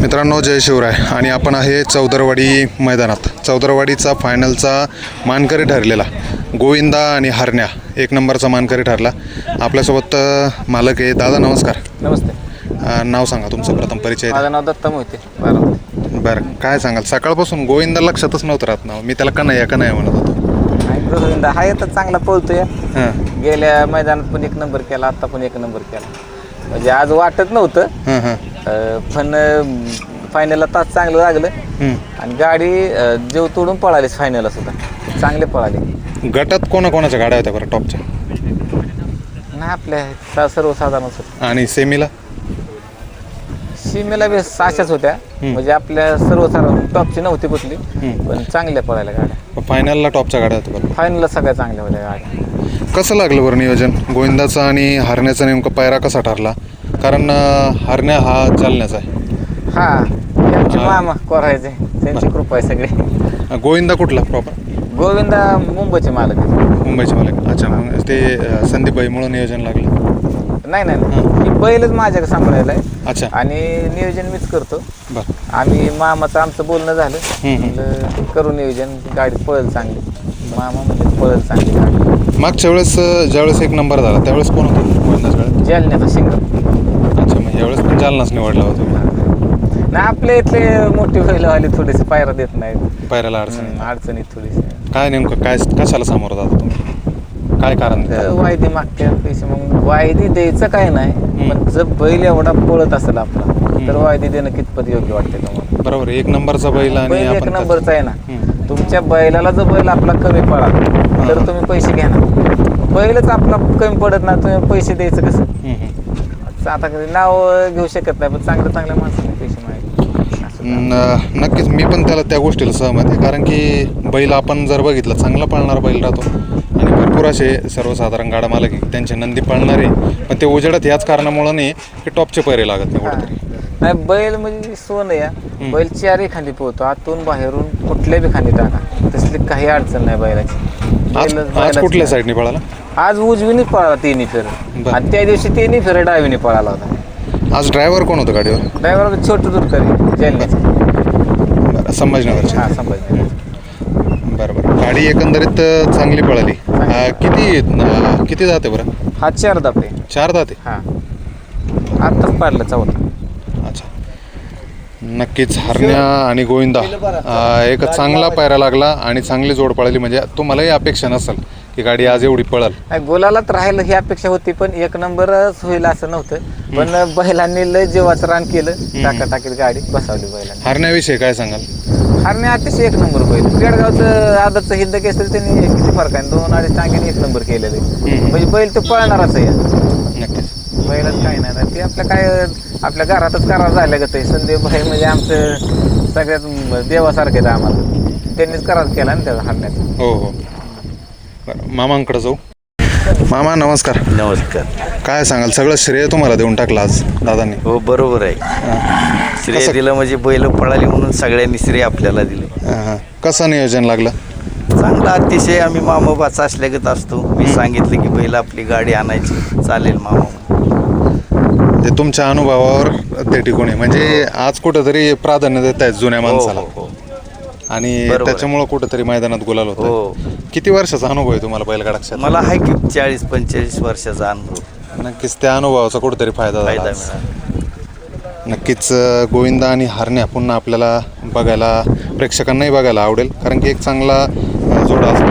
मित्रांनो जय शिवराय. आणि आपण आहे चौदरवाडी मैदानात. चौदरवाडीचा फायनलचा मानकरी ठरलेला गोविंदा आणि हरण्या. एक नंबरचा मानकरी ठरला. आपल्यासोबत मालक आहे. दादा नमस्कार. नमस्ते. नाव सांगा तुमचं प्रथम परिचय. माझं नाव दत्ता मोहिते बारामती बरं काय सांगाल? सकाळपासून गोविंदा लक्षातच नव्हतं राहत नाव. मी त्याला कन्हैया कन्हैया म्हणत होतो. गोविंद हा येतात चांगला पळतोय. हां. गेल्या मैदानात पण एक नंबर केला आता पण एक नंबर केला. म्हणजे आज वाटत नव्हतं. अं, पण फायनलला तास चांगलं लागलं. आणि गाडी अं, जीव तोडून पळालीच फायनलला सुद्धा. चांगले पळाले. गटात कोणाकोणाच्या गाड्या होत्या बरं टॉपच्या? नाही आपल्या सा- सर्वसाधारणच होतं आणि सेमीला? सीमेला बी अशाच होत्या. म्हणजे आपल्या सर्वसाधारण टॉपची नव्हती कुठली. पण चांगल्या पळायला गाड्या. फायनलला टॉपच्या गाड्या होत्या बरं. फायनलला सगळ्या चांगल्या होत्या गाड्या. कसं लागलं बरं नियोजन? गोविंदाचं आणि हरण्याचा नेमका पायरा कसा ठरला? कारण हरण्या हा जालन्याचा आहे. हा हे आमचे मामा कोरायचे. त्यांची कृपा आहे सगळी. गोविंदा कुठला प्रॉपर गोविंदा मुंबईचे मालक. आहेत. मुंबईचे मालक. अच्छा मग ते अं, संदीपबाईमुळं नियोजन लागलं. नाही नाही नाही. ही. बैलच माझ्याकडे सांभाळायला आहे. अच्छा. आणि नियोजन मीच करतो. बरं. आम्ही मामाचं आमचं बोलणं झालं. हम्म, हम्म. म्हणलं, करू नियोजन गाडी पळेल चांगली. मामा म्हणजे पळेल चांगली गाडी. मागच्या वेळेस अं, ज्यावेळेस एक नंबर झाला त्यावेळेस कोण होतं गोविंदाच्या वेळेस जालन्याचा शिंग अच्छा मग यावेळेस पण जालनाच निवडला होता नाही आपल्या इथले मोठी बैलवाले थोडेसे पायरा देत नाहीत. पायऱ्याला अडचण हम्म, अडचणीत थोडीशी काय नेमकं काय कशाला सामोरं जाता तुम्ही? काय कारण? तर वायदी मागते पैसे मग वायदी द्यायचं काय नाही. पण जर बैल एवढा पळत असेल आपला तर वायदी देणं कितपत योग्य वाटते तुम्हाला बरोबर एक नंबरचा बैल आणि बैल एक आपण नंबरचा आहे ना. हम्म. तुमच्या बैलाला जर बैल आपला कमी पडा तर तुम्ही पैसे घ्या ना बैलच आपला कमी पडत ना तुम्ही पैसे द्यायचं कसं? हम्म, हम्म. आता कधी नाव घेऊ शकत नाही पण चांगल्या चांगल्या माणसाने पैसे मागितले. असं काय. न- नक्कीच मी पण त्याला त्या गोष्टीला सहमत आहे कारण की बैल आपण जर बघितलं चांगला पळणारा बैल राहतो. आणि भरपूर असे सर्वसाधारण गाडा मालक आहे, त्यांचे नंदी पळणारे. पण ते उजेडात ह्याच कारणामुळं नाही की टॉपचे पैरे लागत नाही कुठेतरी. नाही बैल म्हणजे सोनं या बैल चारही खांदी पोहतो आतून बाहेरून कुठल्या बी खांदी टाका. तसली काही अडचण नाही बैलाची. आज बैलच- आज बैलाचं कुठल्या. साईडने पळाला? आज उजवीने पळाला तिन्ही फेर. बरं. आणि त्या दिवशी तिन्ही फेर डावीने पळाला होता. आज ड्रायव्हर कोण होतं गाडीवर? ड्रायव्हर छोटू दुरकरी जालन्याचे बरं, संभाजीनगरचे. हा संभाजी बरं बरं. गाडी एकंदरीत अं, चांगली पळाली. अं, किती अं, किती जाते बरं? हा चार दापे चार जाते हा. आत्ताच पाडलं चौथा. नक्कीच हरण्या आणि गोविंदा एक चांगला पायरा लागला आणि चांगली जोड पळाली. म्हणजे तुम्हालाही अपेक्षा नसेल की गाडी आज एवढी पळल. नाही, गोलालाच राहिलं ही अपेक्षा होती पण एक नंबरच होईल असं नव्हतं. पण बैलांनी लय जीवाचं रान केलं. टाका टाकीत गाडी बसवली बैलांनी. हरण्याविषयी काय सांगाल? हरणे अतिशय एक नंबर बैल. पेडगावचं आदतचं हिंद केसरी त्यांनी किती फरक आहे? दोन अडीच टांग्याने एक नंबर केलेले. म्हणजे बैल तो पळणारच आहे. नक्कीच. बैलच काही नाही. ना. ते आपल्या काय आपल्या घरातच करार झालं का ते. संदीप भाई म्हणजे आमचं सगळ्यात देवासारखे आहेत आम्हाला. त्यांनीच करार केला ना त्याचा हरण्याचा हो हो. बरं मामांकडे जाऊ. मामा नमस्कार. नमस्कार. काय सांगाल? सगळं श्रेय तुम्हाला देऊन टाकलं आज दादांनी. हो बरोबर आहे. श्रेय कसं- दिलं म्हणजे बैल पळाली म्हणून सगळ्यांनी श्रेय आपल्याला दिले. हां. कसं नियोजन लागलं? चांगला अतिशय आम्ही मामाबाचा असल्यागत असतो. मी सांगितलं की बैल आपली गाडी आणायची. चालेल मामा. ते तुमच्या अनुभवावर ते टिकून आहे. म्हणजे आज कुठंतरी प्राधान्य देत आहेत जुन्या हो माणसाला. हो हो. आणि बरोबर. त्याच्यामुळं कुठंतरी मैदानात गुलाल होतो हो. किती वर्षाचा अनुभव आहे तुम्हाला बैलगाडा क्षेत्रात? मला आहे की चाळीस पंचेचाळीस वर्षाचा अनुभव. नक्कीच त्या अनुभवाचा कुठेतरी फायदा झाला फायदा आज. मिळाला. नक्कीच अं, गोविंदा आणि हरण्या पुन्हा आपल्याला बघायला प्रेक्षकांनाही बघायला आवडेल. कारण की एक चांगला अं, जोडा असतो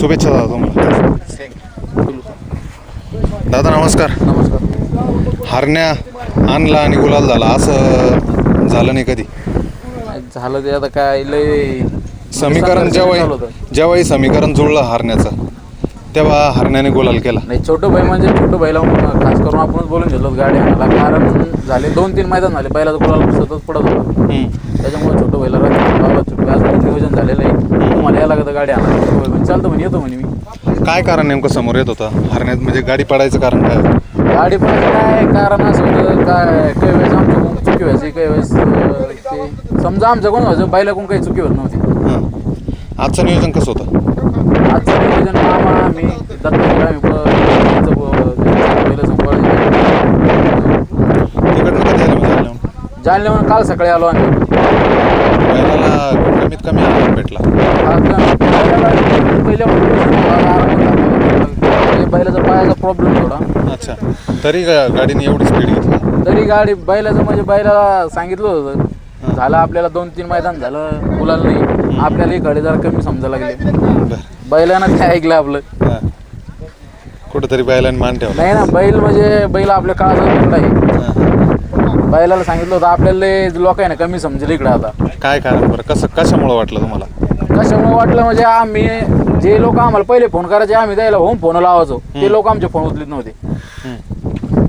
शुभेच्छा दादा तुम्हाला. दादा नमस्कार. नमस्कार. हरण्या आणला आणि गुलाल झाला. असं झालं नाही कधी. झालं ते आता काय लय समीकरण जेव्हा जेव्हाही समीकरण जुळलं हरण्याचं तेव्हा हरण्याने गुलाल केला. नाही छोटं बैल म्हणजे छोटं बैला खास करून आपणच बोलून घेतलो गाडी आणायला. कारण झाले दोन तीन मैदान झाले. बैलाचा गुलाल सतत पडत होता. हम्म. त्याच्यामुळे छोटं छोटं आज नियोजन झालेलं आहे. तुम्हाला यायला लागतं गाडी आणायला. छोटं बैल म्हणजे चालतं म्हणे येतो म्हणे मी. काय कारण नेमकं समोर येत होतं? हरण्यात म्हणजे गाडी पडायचं कारण काय होतं? गाडी पण काय कारण असं होतं काय काही वेळेस आमच्याकडून चुकी व्हायची काही वेळेस अं, ते समजा आमच्याकडून व्हायचं बैलाकडून काही चुकी होत नव्हती हं. आजचं नियोजन कसं होतं आजचं नियोजन मामा मी आम्ही ब- त्यांचं ब- त्यांचं बैलं सांभाळलं. तिकडनं कधी आले म्हणजे आल्यावर? जालन्याहून काल सकाळी आलो आम्ही बैलाला कमीत कमी आराम भेटला आज पहिल्या बैलाचा पायाचा प्रॉब्लेम थोडा अच्छा. तरी गा- गाडीने एवढी स्पीड घेतली. तरी गाडी बैलाचं म्हणजे बैलाला सांगितलं होतं. झालं आपल्याला दोन तीन मैदान झालं. गुलाल नाही. आपल्याला इकडे जरा कमी समजायला लागले. बैलानं ते ऐकलं आपलं? हां. कुठंतरी बैलाने मान ठेवला. नाही ना बैल म्हणजे बैल आपल्या काळाचा तुकडा आहे हां. बैलाला सांगितलं होतं आपल्याला लय लोक आहे ना कमी समजेल इकडे आता. काय कारण बरं? कसं कशामुळं वाटलं तुम्हाला? कशामुळे वाटलं म्हणजे आम्ही जे लोक आम्हाला पहिले फोन करायचे आम्ही त्याला होम फोन लावायचो. ते लोक आमचे फोन उचलीत नव्हते. हं.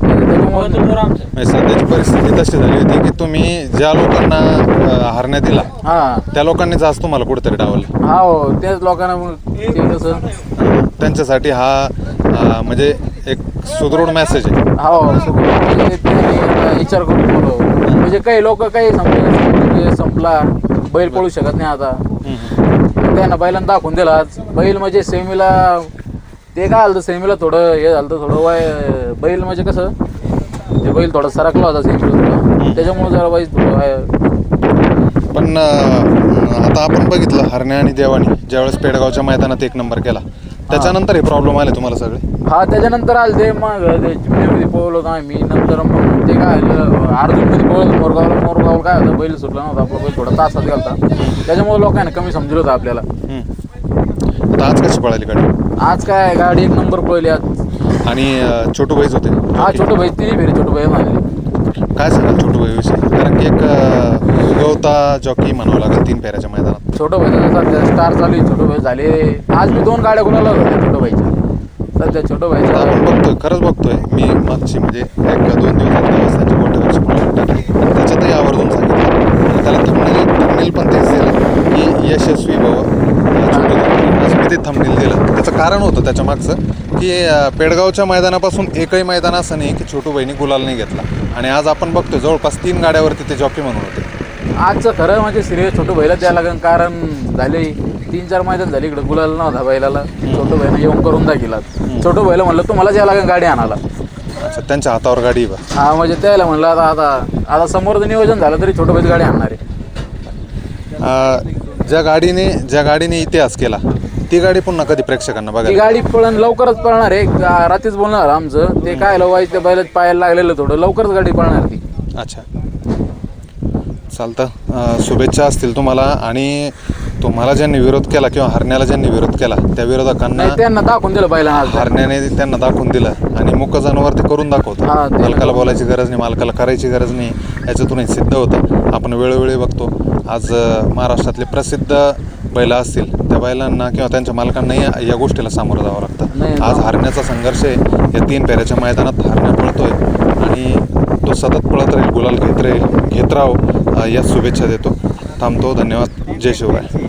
त्याच्यामुळे म्हणजे सध्याची परिस्थिती तशी झाली होती की तुम्ही ज्या लोकांना अं, हारण्यात दिला हा. त्या लोकांनी जास्त तुम्हाला कुठेतरी डावलं. हा हो. तेच लोकांना मग ते कसं? त्यांच्यासाठी हा अं, म्हणजे एक सुदृढ मेसेज आहे. हो विचार करून म्हणजे काही लोक काही समजा संपला बैल पळू शकत नाही आता. त्यांना बैलांना दाखवून दिला. आज बैल म्हणजे सेमीला ते काय झालं सेमीला थोडं हे झालं थोडं वय बैल म्हणजे कसं ते बैल थोडा सरकला होता सेमीला थोडा. त्याच्यामुळे जरा बैल थोडं वय- पण अं, आता आपण बघितलं हरण्या आणि देवानी ज्यावेळेस पेडगावच्या मैदानात एक नंबर केला. त्याच्यानंतर हे प्रॉब्लेम आले तुम्हाला सगळे? हा त्याच्यानंतर आलं ते मग ते चिमण्यामध्ये पळवलं होतं आम्ही. नंतर मग ते काय झालं अर्जुनमध्ये पळवलं. मोरगावला मोरगावला काय होतं बैल सुटला नव्हता. आपला बैल थोडा तासात गेलता. त्याच्यामुळे लोकांना कमी समजलं होतं आपल्याला. आता आज कशी पळाली गाडी? आज काय गाडी एक नंबर पळली आज. आणि अं, छोटू भाईच होते. हा छोटं भाई तिन्ही फेरी छोटं भाई मारले काय सांगाल छोटू भाईविषयी कारण की एक अं, उगवता जॉकी म्हणावं लागेल तीन फेऱ्याच्या मैदानात. छोटं भाई सध्या स्टार चालू आहे. छोटं भाई झाले. आज मी दोन गाड्या गुलाला होत्या छोटं भाईच्या. सध्या छोटं भाईचा आपण बघतोय खरंच बघतोय. मी मागची म्हणजे एक दोन दिवस आठ दिवस त्यांच्या गोट्यावरची मुलाखत टाकली. आणि त्याच्यातही आवर्जून सांगितलं. त्याला थंबनेल थंबनेल पण तेच दिलं की यशस्वी भव अं, छोटू भाऊ. असं मी ते थंबनेल दिलं त्याचं कारण होतं त्याच्या मागचं की पेडगावच्या मैदानापासून एकही मैदान असं नाही की छोटू बहिणी गुलाल नाही घेतला. आणि आज आपण बघतोय जवळपास तीन गाड्यावरती ते जॉकी म्हणून होते. आजचं खरं म्हणजे सिरियस छोटं बैला द्यायला लागेल कारण झाले तीन चार मैदान झाले इकडे गुलाल नव्हता बैलाला. छोटं भाईनं येऊन करून दाखिला छोटं बैला म्हणलं तुम्हाला द्यायला लागेल गाडी आणायला. अच्छा त्यांच्या हातावर गाडी हा म्हणजे त्याला म्हणलं आता आता आता समोरचं नियोजन झालं तरी छोटं बैल गाडी आणणार आहे. ज्या गाडीने ज्या गाडीने इतिहास केला ती गाडी पुन्हा कधी प्रेक्षकांना ती बघायला गाडी पळण लवकरच पळणार आहे. रात्रीच बोलणार आमचं. ते काय लवायचं त्या बैलात पायाला लागलेलं थोडं. लवकरच गाडी पळणार ती. अच्छा. चालतं. शुभेच्छा असतील तुम्हाला आणि तुम्हाला ज्यांनी विरोध केला किंवा हरण्याला ज्यांनी विरोध केला त्या विरोधकांना त्यांना दाखवून दिलं आज. हरण्याने त्यांना दाखवून दिलं आणि मुक जनावर ते करून दाखवतं. ते- मालकाला बोलायची गरज नाही मालकाला करायची गरज नाही याच्यातून सिद्ध होतं. आपण वेळोवेळी बघतो. आज महाराष्ट्रातले प्रसिद्ध बैला असतील त्या बैलांना किंवा त्यांच्या मालकांनाही या- या गोष्टीला सामोरं जावं नाही, लागतं आज हरण्याचा संघर्ष आहे. या तीन पेऱ्याच्या मैदानात हरण्या पळतोय आणि तो सतत पळत राहील गुलाल घेत राहील. घेत राहो. अं, या शुभेच्छा देतो. थांबतो. धन्यवाद. जय शिवराय.